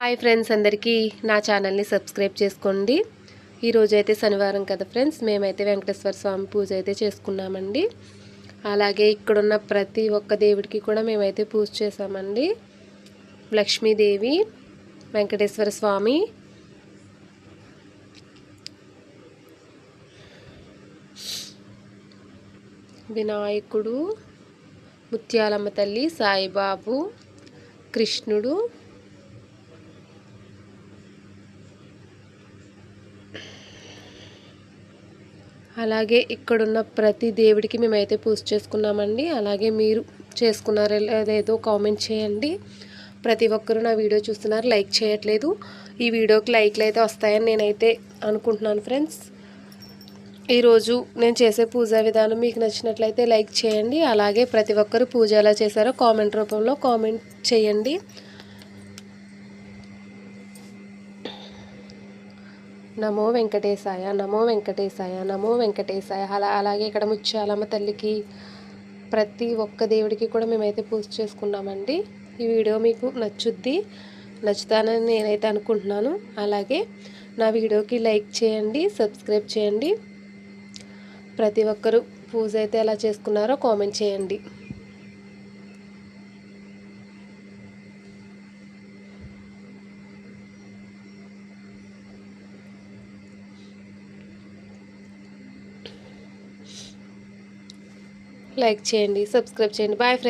Hi friends అందరికీ నా ఛానల్ని సబ్స్క్రైబ్ చేసుకోండి. ఈరోజు అయితే శనివారం కదా ఫ్రెండ్స్ మేమైతే వెంకటేశ్వర స్వామి పూజ అయితే చేసుకున్నామండి. అలాగే ఇక్కడున్న ప్రతి ఒక్క దేవుడికి కూడా మేమైతే పూజ చేసామండి లక్ష్మీదేవి వెంకటేశ్వర స్వామి వినాయకుడు ముత్యాలమ్మ తల్లి సాయిబాబు కృష్ణుడు అలాగే ఇక్కడున్న ప్రతి దేవుడికి మేమైతే పూజ చేసుకున్నామండి. అలాగే మీరు చేసుకున్నారో లేదో కామెంట్ చేయండి. ప్రతి ఒక్కరూ నా వీడియో చూస్తున్నారు లైక్ చేయట్లేదు. ఈ వీడియోకి లైక్లు అయితే వస్తాయని నేనైతే అనుకుంటున్నాను ఫ్రెండ్స్. ఈరోజు నేను చేసే పూజా విధానం మీకు నచ్చినట్లయితే లైక్ చేయండి. అలాగే ప్రతి ఒక్కరు పూజ ఎలా చేశారో కామెంట్ రూపంలో కామెంట్ చేయండి. నమో వెంకటేశాయ నమో వెంకటేశాయ నమో వెంకటేశాయ. అలా అలాగే ఇక్కడ ముత్యాలమ్మ తల్లికి ప్రతి ఒక్క దేవుడికి కూడా మేమైతే పూజ చేసుకున్నామండి. ఈ వీడియో మీకు నచ్చుద్ది నచ్చుతానని నేనైతే అనుకుంటున్నాను. అలాగే నా వీడియోకి లైక్ చేయండి సబ్స్క్రైబ్ చేయండి. ప్రతి ఒక్కరూ పూజ అయితే ఎలా చేసుకున్నారో కామెంట్ చేయండి. లైక్ చేయండి సబ్స్క్రైబ్ చేయండి. Bye friends